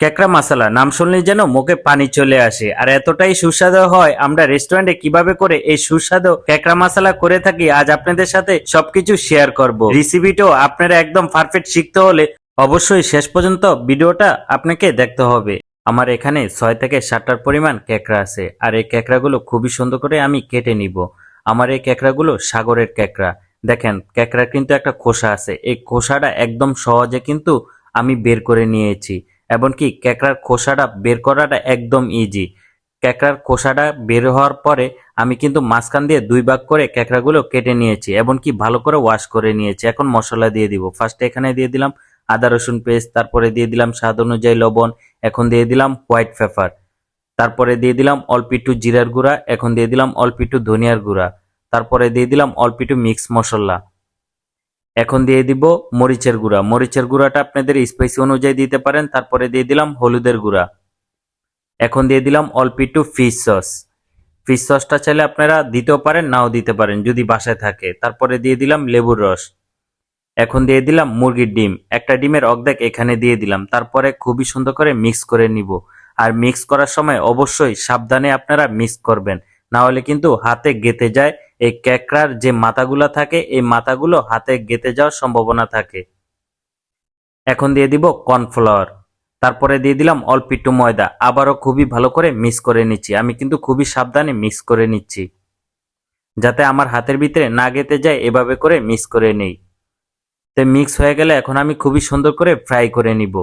ক্যাকড়া মশলা, নাম শুনলেই যেন মুখে পানি চলে আসে। আর এতটাই সুস্বাদু হয় আমরা রেস্টুরেন্টে কীভাবে করে এই সুস্বাদু ক্যাকড়া মশলা করে থাকি, আজ আপনাদের সাথে সবকিছু শেয়ার করব। রেসিপিটাও আপনারা একদম পারফেক্ট শিখতে হলে অবশ্যই শেষ পর্যন্ত ভিডিওটা আপনাকে দেখতে হবে। আমার এখানে ছয় থেকে সাতটার পরিমাণ ক্যাকড়া আছে, আর এই ক্যাকড়াগুলো খুবই সুন্দর করে আমি কেটে নিব। আমার এই ক্যাকড়াগুলো সাগরের ক্যাকড়া। দেখেন, ক্যাকড়ার কিন্তু একটা খোসা আছে। এই খোসাটা একদম সহজে কিন্তু আমি বের করে নিয়েছি। এমনকি ক্যাকড়ার খোসাটা বের করাটা একদম ইজি ক্যাকড়ার খোসাটা বের হওয়ার পরে আমি কিন্তু মাঝখান দিয়ে দুই ভাগ করে ক্যাকড়াগুলো কেটে নিয়েছি, এমনকি ভালো করে ওয়াশ করে নিয়েছি। এখন মশলা দিয়ে দিব। ফার্স্টে এখানে দিয়ে দিলাম আদা, রসুন পেস্ট, তারপরে দিয়ে দিলাম স্বাদ অনুযায়ী লবণ, এখন দিয়ে দিলাম হোয়াইট পেপার তারপরে দিয়ে দিলাম অল্প একটু জিরার গুঁড়া, এখন দিয়ে দিলাম অল্প একটু ধনিয়ার গুঁড়া। তারপরে দিয়ে দিলাম অল্প একটু মিক্স মশলা। এখন দিয়ে দিব মরিচের গুঁড়া। মরিচের গুঁড়াটা আপনাদের স্পাইসি অনুযায়ী দিতে পারেন, তারপরে দিয়ে দিলাম হলুদের গুঁড়া। এখন দিয়ে দিলাম অল্প একটু ফিশ সস ফিশ সসটা চাইলে আপনারা দিতেও পারেন, নাও দিতে পারেন, যদি বাসায় থাকে। তারপরে দিয়ে দিলাম লেবুর রস। এখন দিয়ে দিলাম মুরগির ডিম। একটা ডিমের অর্ধেক এখানে দিয়ে দিলাম। তারপরে খুবই সুন্দর করে মিক্স করে নিব। আর মিক্স করার সময় অবশ্যই সাবধানে আপনারা মিক্স করবেন। না হলে কিন্তু হাতে গেতে যায় এই ক্যাকড়ার যে মাথাগুলো থাকে, এই মাথাগুলো হাতে গেতে যাওয়ার সম্ভাবনা থাকে। এখন দিয়ে দিব কর্নফ্লাওয়ার। তারপরে দিয়ে দিলাম অল্প একটু ময়দা। আবারও খুবই ভালো করে মিক্স করে নিচ্ছি। আমি কিন্তু খুবই সাবধানে মিক্স করে নিচ্ছি। যাতে আমার হাতের ভিতরে না গেতে যায়, এভাবে করে মিক্স করে নেই। তো মিক্স হয়ে গেলে এখন আমি খুবই সুন্দর করে ফ্রাই করে নিব।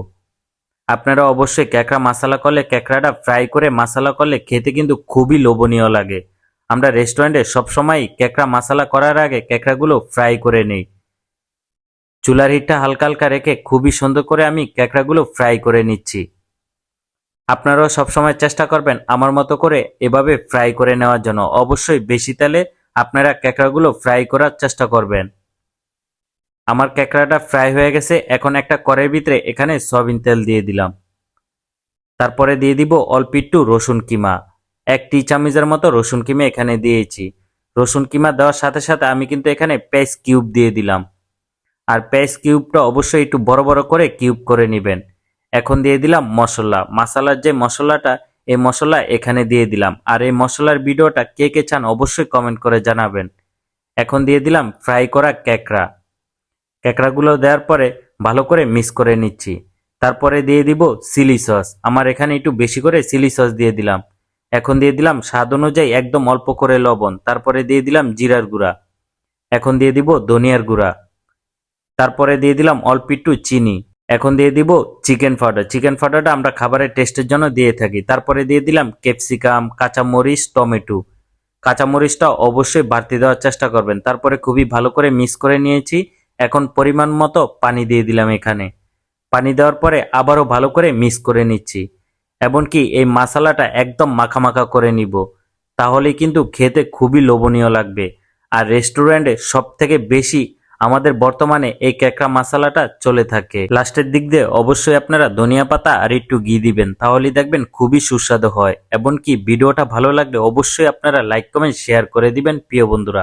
আপনারা অবশ্যই ক্যাকড়া মশালা করলে, ক্যাকড়াটা ফ্রাই করে মশালা করলে খেতে কিন্তু খুবই লোভনীয় লাগে। আমরা রেস্টুরেন্টে সবসময় ক্যাকড়া মশালা করার আগে ক্যাকড়াগুলো ফ্রাই করে নেই। চুলার হিটটা হালকা হালকা রেখে খুবই সুন্দর করে আমি ক্যাকড়াগুলো ফ্রাই করে নিচ্ছি। আপনারাও সবসময় চেষ্টা করবেন আমার মতো করে এভাবে ফ্রাই করে নেওয়ার জন্য। অবশ্যই বেশি তেলে আপনারা ক্যাকড়াগুলো ফ্রাই করার চেষ্টা করবেন। আমার ক্যাকড়াটা ফ্রাই হয়ে গেছে, এখন একটা কড়ের ভিতরে এখানে সয়াবিন তেল দিয়ে দিলাম। তারপরে দিয়ে দিব অল্প একটু রসুন কিমা। এক টি চামচের মতো রসুন কিমা এখানে দিয়েছি। রসুন কিমা দেওয়ার সাথে সাথে আমি কিন্তু এখানে পেস্ট কিউব দিয়ে দিলাম। আর পেস্ট কিউবটা অবশ্যই একটু বড় বড় করে কিউব করে নেবেন। এখন দিয়ে দিলাম মশলা। মশলার যে মশলাটা, এই মশলা এখানে দিয়ে দিলাম। আর এই মশলার ভিডিওটা কে কে চান অবশ্যই কমেন্ট করে জানাবেন। এখন দিয়ে দিলাম ফ্রাই করা ক্যাকড়া। ক্যাকড়াগুলো দেওয়ার পরে ভালো করে মিক্স করে নিচ্ছি। তারপরে দিয়ে দিব চিলি সস। আমার এখানে একটু বেশি করে চিলি সস দিয়ে দিলাম। এখন দিয়ে দিলাম স্বাদ অনুযায়ী একদম অল্প করে লবণ। তারপরে দিয়ে দিলাম জিরার গুঁড়া। এখন দিয়ে দিব ধনিয়ার গুঁড়া। তারপরে দিয়ে দিলাম অল্প একটু চিনি। এখন দিয়ে দিব চিকেন পাউডার চিকেন পাউডারটা আমরা খাবারের টেস্টের জন্য দিয়ে থাকি। তারপরে দিয়ে দিলাম ক্যাপসিকাম, কাঁচামরিচ, টমেটো। কাঁচামরিচটা অবশ্যই বাড়তি দেওয়ার চেষ্টা করবেন। তারপরে খুবই ভালো করে মিক্স করে নিয়েছি। এখন পরিমাণ মতো পানি দিয়ে দিলাম এখানে। পানি দেওয়ার পরে আবারও ভালো করে মিক্স করে নিচ্ছি। এমনকি এই মশলাটা একদম মাখামাখা করে নিব। তাহলে কিন্তু খেতে খুবই লোভনীয় লাগবে। আর রেস্টুরেন্টে সব থেকে বেশি আমাদের বর্তমানে এই ক্যাকড়া মশলাটা চলে থাকে। লাস্টের দিক দিয়ে অবশ্যই আপনারা ধনিয়া পাতা আর একটু ঘি দিবেন তাহলে দেখবেন খুবই সুস্বাদু হয়। এমনকি ভিডিওটা ভালো লাগলে অবশ্যই আপনারা লাইক, কমেন্ট, শেয়ার করে দিবেন, প্রিয় বন্ধুরা।